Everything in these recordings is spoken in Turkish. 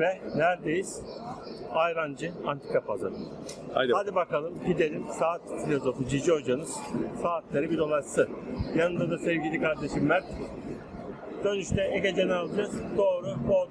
Ve neredeyiz? Ayrancı Antika Pazarı. Haydi. Hadi bakalım gidelim. Saat filozofu Cici hocanız saatleri bir dolaşsın. Yanında da sevgili kardeşim Mert. Dönüşte Egecan'ı alacağız. Doğru Boğaz'ı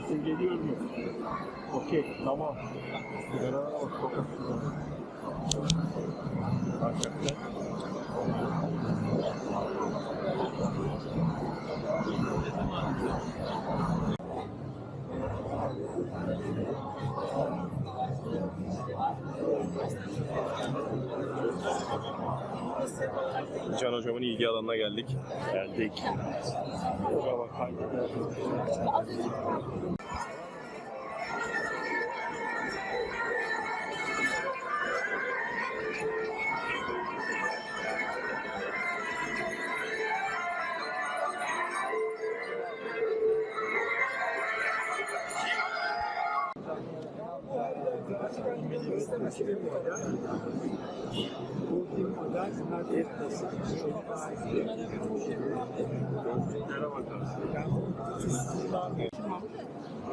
Sesim geliyor mu? Okey, tamam. Bak, bakalım. Hakikaten. Can hocamın ilgi alanına geldik. Geldik. Yoga bak,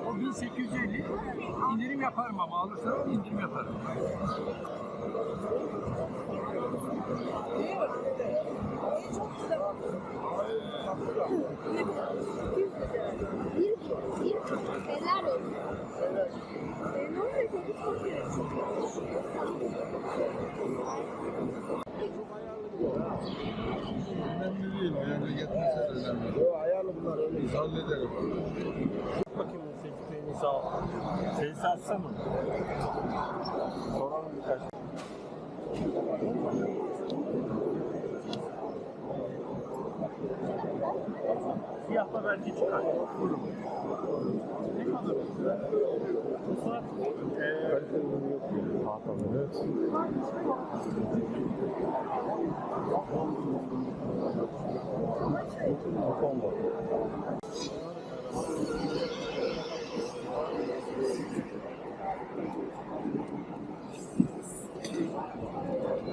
O 1850 indirim yaparım ama alırsanız indirim yaparım. Önemli değil. Yani yetmese de önemli. Yok ayarlı bunlar öyle. Biz hallederiz. Bakayım seçtiğini sağ ol. Seni atsana. Soralım birkaç. Siyahla bence çıkar. Ne kadar? Bu saat eee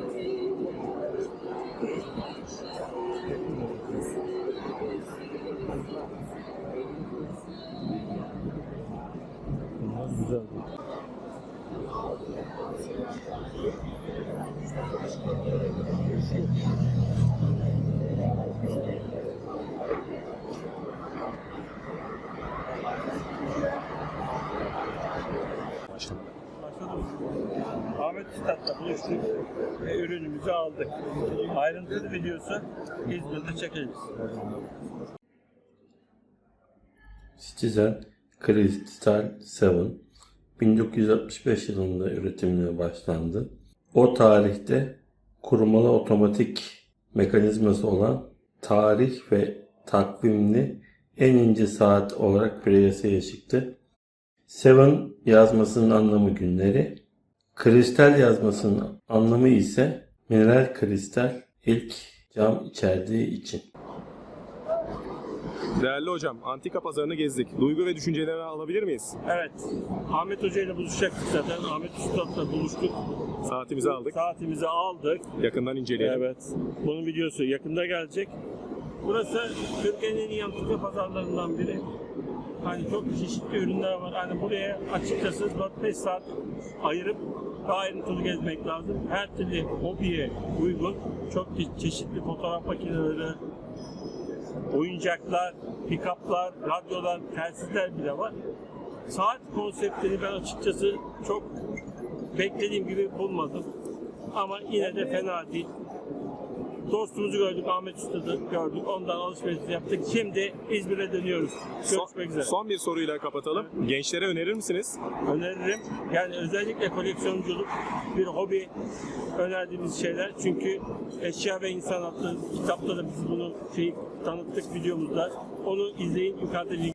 Evet. Güzel. Ahmet Üstad'la buluştuk ve ürünümüzü aldık. Ayrıntılı videosu İzmir'de çekeceğiz. Citizen Crystal 7 1965 yılında üretimine başlandı. O tarihte kurumalı otomatik mekanizması olan tarih ve takvimli en ince saat olarak piyasaya çıktı. Seven yazmasının anlamı günleri, kristal yazmasının anlamı ise mineral kristal ilk cam içerdiği için. Değerli hocam, antika pazarını gezdik. Duygu ve düşüncelerini alabilir miyiz? Evet. Ahmet Hoca ile buluşacaktık zaten. Ahmet Üstad'la buluştuk. Saatimizi aldık. Saatimizi aldık. Yakından inceleyelim. Evet. Bunun videosu yakında gelecek. Burası Türkiye'nin en iyi antika pazarlarından biri. Hani çok çeşitli ürünler var. Hani buraya açıkçası 4-5 saat ayırıp daha ayrıntılı gezmek lazım. Her türlü hobiye uygun çok çe- çeşitli fotoğraf makineleri, oyuncaklar, pick-up'lar, radyolar, telsizler bile var. Saat konseptini ben açıkçası çok beklediğim gibi bulmadım. Ama yine de fena değil. Dostumuzu gördük, Ahmet Usta'da gördük. Ondan alışveriş yaptık. Şimdi İzmir'e dönüyoruz. Son, Görüşmek üzere. son bir soruyla kapatalım. Gençlere önerir misiniz? Öneririm. Yani özellikle koleksiyonculuk bir hobi önerdiğimiz şeyler. Çünkü Eşya ve İnsan adlı kitapta da biz bunu şey, tanıttık videomuzda. Onu izleyin. Yukarıda link